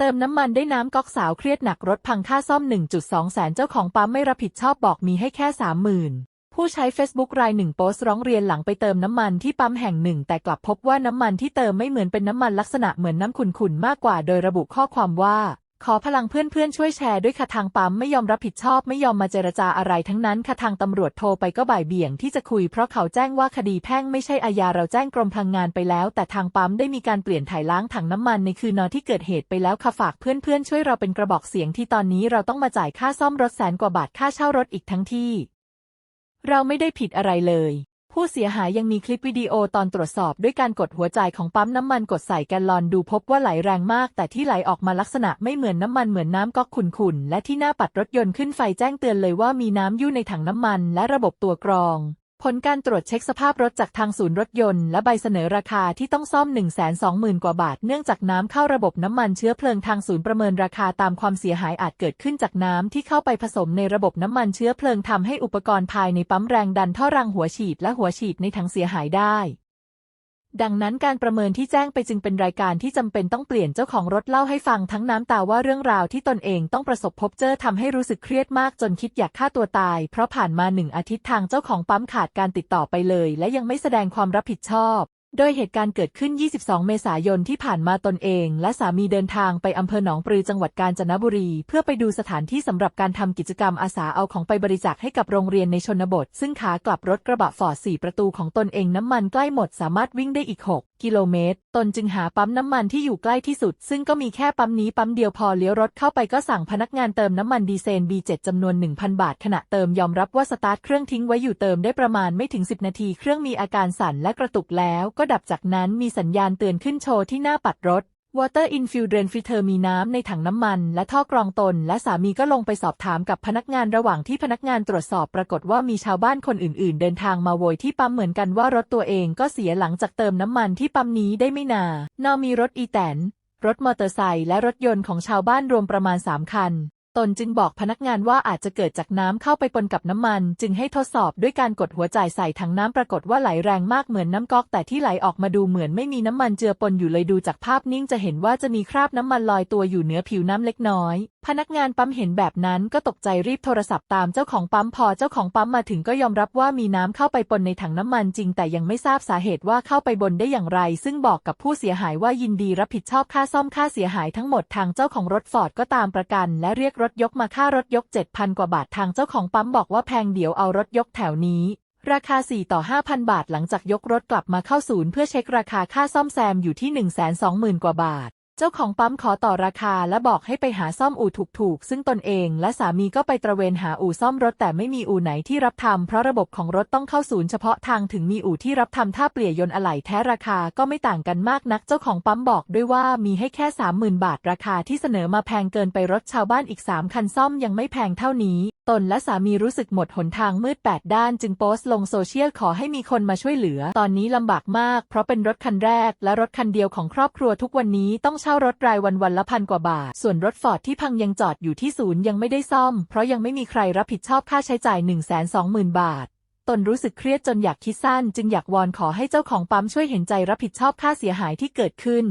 เติมน้ำมันได้น้ำก๊อกสาวเครียดหนักรถพังค่าซ่อม 1.2 แสนเจ้าของปั๊มไม่รับผิดชอบบอกมีให้แค่ 30,000ผู้ใช้ Facebook รายหนึ่งโพสต์ร้องเรียนหลังไปเติมน้ำมันที่ปั๊มแห่งหนึ่ง แต่กลับพบว่าน้ำมันที่เติมไม่เหมือนเป็นน้ำมันลักษณะเหมือนน้ำขุ่นๆมากกว่า โดยระบุข้อความว่า ขอพลังเพื่อนๆช่วยแชร์ด้วยค่ะทางปั๊มไม่ยอมรับผิดชอบไม่ยอมมาเจรจาอะไรทั้งนั้นค่ะทางตำรวจโทรไปก็บ่ายเบี่ยงที่จะคุยเพราะเขาแจ้งว่าคดีแพ่งไม่ใช่อาญาเราแจ้งกรมพลังงานไปแล้ว แต่ทางปั๊มได้มีการเปลี่ยนถ่ายล้างถังน้ำมันในคืนนอนที่เกิดเหตุไปแล้วค่ะฝากเพื่อนๆช่วยเราเป็นกระบอกเสียงที่ตอนนี้เราต้องมาจ่ายค่าซ่อมรถแสนกว่าบาทค่าเช่ารถอีกทั้งที่ เราไม่ได้ผิดอะไรเลย ผู้เสียหายยังมีคลิปวิดีโอตอนตรวจสอบด้วยการกดหัวใจของปั๊มน้ำมันกดใส่แกลลอนดูพบว่าไหลแรงมาก แต่ที่ไหลออกมาลักษณะไม่เหมือนน้ำมันเหมือนน้ำก๊อกขุ่นๆและที่หน้าปัดรถยนต์ขึ้นไฟแจ้งเตือนเลยว่ามีน้ำยู่ในถังน้ำมันและระบบตัวกรอง ผลการตรวจเช็คสภาพรถจากทางศูนย์รถยนต์และใบเสนอราคาที่ต้องซ่อม 120,000 กว่าบาท เนื่องจากน้ำเข้าระบบน้ำมันเชื้อเพลิงทางศูนย์ประเมินราคาตามความเสียหายอาจเกิดขึ้นจากน้ำที่เข้าไปผสมในระบบน้ำมันเชื้อเพลิงทำให้อุปกรณ์ภายในปั๊มแรงดันท่อรังหัวฉีดและหัวฉีดในถังเสียหายได้ ดังนั้นการประเมินที่แจ้งไปจึงเป็นรายการที่จำเป็นต้องเปลี่ยนเจ้าของรถเล่าให้ฟังทั้งน้ำตาว่าเรื่องราวที่ตนเองต้องประสบพบเจอทำให้รู้สึกเครียดมากจนคิดอยากฆ่าตัวตาย เพราะผ่านมาหนึ่งอาทิตย์ทางเจ้าของปั๊มขาดการติดต่อไปเลย และยังไม่แสดงความรับผิดชอบ โดยเหตุการณ์เกิดขึ้น 22 เมษายนที่ผ่านมาตนเอง และสามีเดินทางไปอำเภอหนองปลือจังหวัดกาญจนบุรี เพื่อไปดูสถานที่สำหรับการทำกิจกรรมอาสาเอาของไปบริจาคให้กับโรงเรียนในชนบท ซึ่งขากลับรถกระบะฟอร์ด4ประตูของตนเองน้ำมันใกล้หมดสามารถวิ่งได้อีก 6 กิโลเมตร นจึงหาปั๊มน้ำมันที่อยู่ใกล้ที่สุด ซึ่งก็มีแค่ปั๊มนี้ปั๊มเดียวพอเลี้ยวรถเข้าไปก็สั่งพนักงานเติมน้ำมันดีเซล B7 จำนวน 1,000 บาท ขณะเติมยอมรับว่าสตาร์ทเครื่องทิ้งไว้อยู่เติมได้ประมาณไม่ถึง 10 นาที เครื่องมีอาการสั่นและกระตุกแล้ว ก็ดับจากนั้นมีสัญญาณเตือนขึ้นโชว์ที่หน้าปัดรถ Water Infilled Drain f i t e r มีน้ำในถังน้ำมันและท่อกรองตน และสามีก็ลงไปสอบถามกับพนักงานระหว่างที่พนักงานตรวจสอบปรากฏว่ามีชาวบ้านคนอื่นๆ เดินทางมาโวยที่ปั๊มเหมือนกันว่ารถตัวเองก็เสียหลังจากเติมน้ำมันที่ปั๊มนี้ได้ไม่นานอมีรถอีแตนรถมอเตอร์ไซค์และรถยนต์ของชาวบ้านรวมประมาณ 3 คัน ตนจึงบอกพนักงานว่าอาจจะเกิดจากน้ำเข้าไปปนกับน้ำมัน จึงให้ทดสอบด้วยการกดหัวจ่ายใส่ถังน้ำปรากฏว่าไหลแรงมากเหมือนน้ำก๊อก แต่ที่ไหลออกมาดูเหมือนไม่มีน้ำมันเจือปนอยู่เลยดูจากภาพนิ่งจะเห็นว่าจะมีคราบน้ำมันลอยตัวอยู่เหนือผิวน้ำเล็กน้อย พนักงานปั๊มเห็นแบบนั้นก็ตกใจรีบโทรศัพท์ตามเจ้าของปั๊มพอเจ้าของปั๊มมาถึงก็ยอมรับว่ามีน้ำเข้าไปปนในถังน้ำมันจริง แต่ยังไม่ทราบสาเหตุว่าเข้าไปบนได้อย่างไร ซึ่งบอกกับผู้เสียหายว่ายินดีรับผิดชอบค่าซ่อมค่าเสียหายทั้งหมดทางเจ้าของรถฟอร์ดก็ตามประกัน และเรียกรถยกมาค่ารถยก 7,000 กว่าบาททางเจ้าของปั๊มบอกว่าแพงเดี๋ยวเอารถยกแถวนี้ราคา 4 ต่อ 5,000 บาทหลังจากยกรถกลับมาเข้าศูนย์เพื่อเช็คราคาค่าซ่อมแซมอยู่ที่ 120,000 กว่าบาท เจ้าของปั๊มขอต่อราคาและบอกให้ไปหาซ่อมอู่ถูกๆ ซึ่งตนเองและสามีก็ไปตระเวนหาอู่ซ่อมรถแต่ไม่มีอู่ไหนที่รับทำเพราะระบบของรถต้องเข้าศูนย์เฉพาะทางถึงมีอู่ที่รับทำถ้าเปลี่ยนยนต์อะไหล่แท้ราคาก็ไม่ต่างกันมากนักเจ้าของปั๊มบอกด้วยว่ามีให้แค่ 30,000 บาทราคาที่เสนอมาแพงเกินไปรถชาวบ้านอีก 3 คันซ่อมยังไม่แพงเท่านี้ ตนและสามีรู้สึกหมดหนทางมืด8ด้านจึงโพสต์ลงโซเชียลขอให้มีคนมาช่วยเหลือ ตอนนี้ลำบากมาก เพราะเป็นรถคันแรก และรถคันเดียวของครอบครัวทุกวันนี้ต้องเช่ารถรายวันวันละพันกว่าบาท ส่วนรถฟอร์ดที่พังยังจอดอยู่ที่ศูนย์ยังไม่ได้ซ่อม เพราะยังไม่มีใครรับผิดชอบค่าใช้จ่าย 120,000 บาทตนรู้สึกเครียดจนอยากคิดสั้น จึงอยากวอนขอให้เจ้าของปั๊มช่วยเห็นใจรับผิดชอบค่าเสียหายที่เกิดขึ้น